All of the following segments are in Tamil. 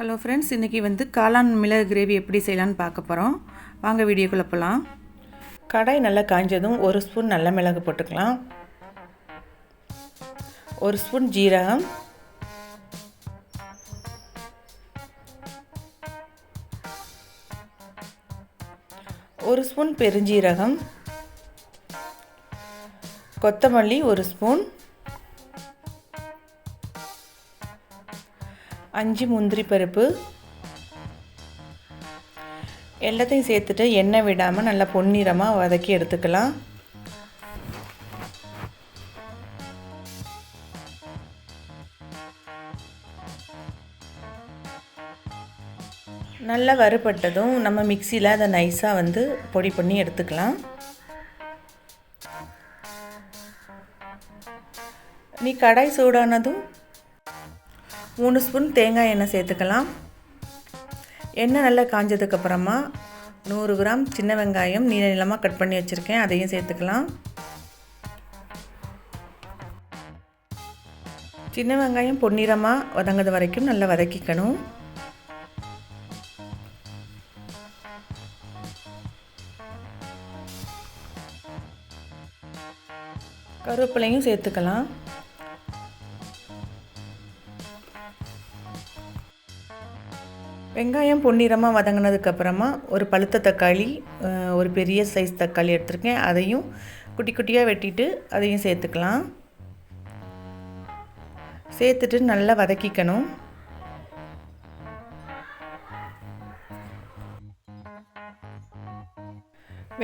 ஹலோ ஃப்ரெண்ட்ஸ் இன்றைக்கி வந்து காளான் மிளகு கிரேவி எப்படி செய்யலான்னு பார்க்க போகிறோம் வாங்க வீடியோக்குள்ளே போகலாம் கடாய் நல்லா காய்ஞ்சதும் ஒரு ஸ்பூன் நல்ல மிளகு போட்டுக்கலாம். ஒரு ஸ்பூன் ஜீரகம். ஒரு ஸ்பூன் பெருஞ்சீரகம். கொத்தமல்லி ஒரு ஸ்பூன் அஞ்சு முந்திரி பருப்பு. எல்லாத்தையும் சேர்த்துட்டு எண்ணெய் விடாமல் நல்லா பொன்னிறமாக வதக்கி எடுத்துக்கலாம். நல்லா வறுபட்டதும் நம்ம மிக்சியில் அதை நைஸாக வந்து பொடி பண்ணி எடுத்துக்கலாம். நீ கடாய் சூடானதும் மூணு ஸ்பூன் தேங்காய் எண்ணெய் சேர்த்துக்கலாம். எண்ணெய் நல்லா காஞ்சதுக்கப்புறமா நூறு கிராம் சின்ன வெங்காயம் நீல நீளமாக கட் பண்ணி வச்சுருக்கேன். அதையும் சேர்த்துக்கலாம். சின்ன வெங்காயம் பொன்னிறமாக வதங்குது வரைக்கும் நல்லா வதக்கிக்கணும். கருவேப்பிலையும் சேர்த்துக்கலாம். வெங்காயம் பொன்னிறமாக வதங்கினதுக்கப்புறமா ஒரு பழுத்த தக்காளி ஒரு பெரிய சைஸ் தக்காளி எடுத்திருக்கேன். அதையும் குட்டி குட்டியாக வெட்டிட்டு அதையும் சேர்த்துக்கலாம். சேர்த்துட்டு நல்லா வதக்கிக்கணும்.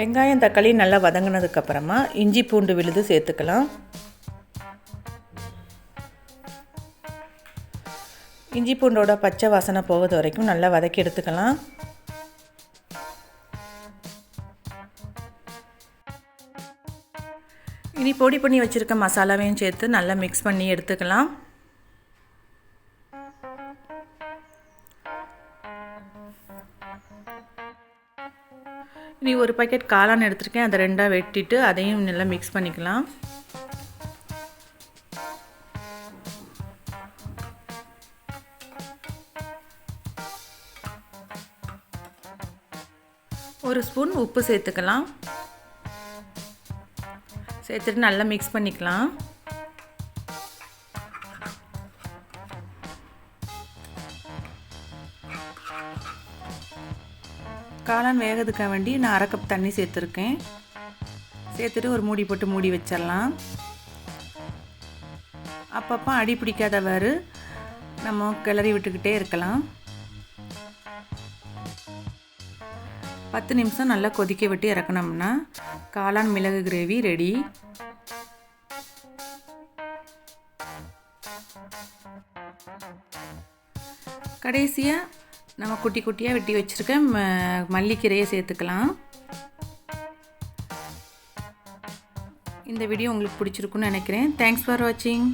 வெங்காயம் தக்காளி நல்லா வதங்கினதுக்கப்புறமா இஞ்சி பூண்டு விழுது சேர்த்துக்கலாம். இஞ்சி பூண்டோட பச்சை வாசனை போகிறது வரைக்கும் நல்லா வதக்கி எடுத்துக்கலாம். இனி பொடி பண்ணி வச்சுருக்க மசாலாவையும் சேர்த்து நல்லா மிக்ஸ் பண்ணி எடுத்துக்கலாம். இனி ஒரு பாக்கெட் காளான் எடுத்திருக்கேன். அதை ரெண்டாக வெட்டிட்டு அதையும் நல்லா மிக்ஸ் பண்ணிக்கலாம். ஒரு ஸ்பூன் உப்பு சேர்த்துக்கலாம். சேர்த்துட்டு நல்லா மிக்ஸ் பண்ணிக்கலாம். காளான் வேகிறதுக்காக வேண்டி நான் அரை கப் தண்ணி சேர்த்துருக்கேன். சேர்த்துட்டு ஒரு மூடி போட்டு மூடி வச்சிடலாம். அப்பப்போ அடி பிடிக்காதவாறு நம்ம கிளறி விட்டுக்கிட்டே இருக்கலாம். பத்து நிமிஷம் நல்லா கொதிக்க விட்டு இறக்கணும்னா காளான் மிளகு கிரேவி ரெடி. கடைசியாக நம்ம குட்டி குட்டியாக வெட்டி வச்சுருக்க மல்லிக்கீரையை சேர்த்துக்கலாம். இந்த வீடியோ உங்களுக்கு பிடிச்சிருக்குன்னு நினைக்கிறேன். தேங்க்ஸ் ஃபார் வாட்சிங்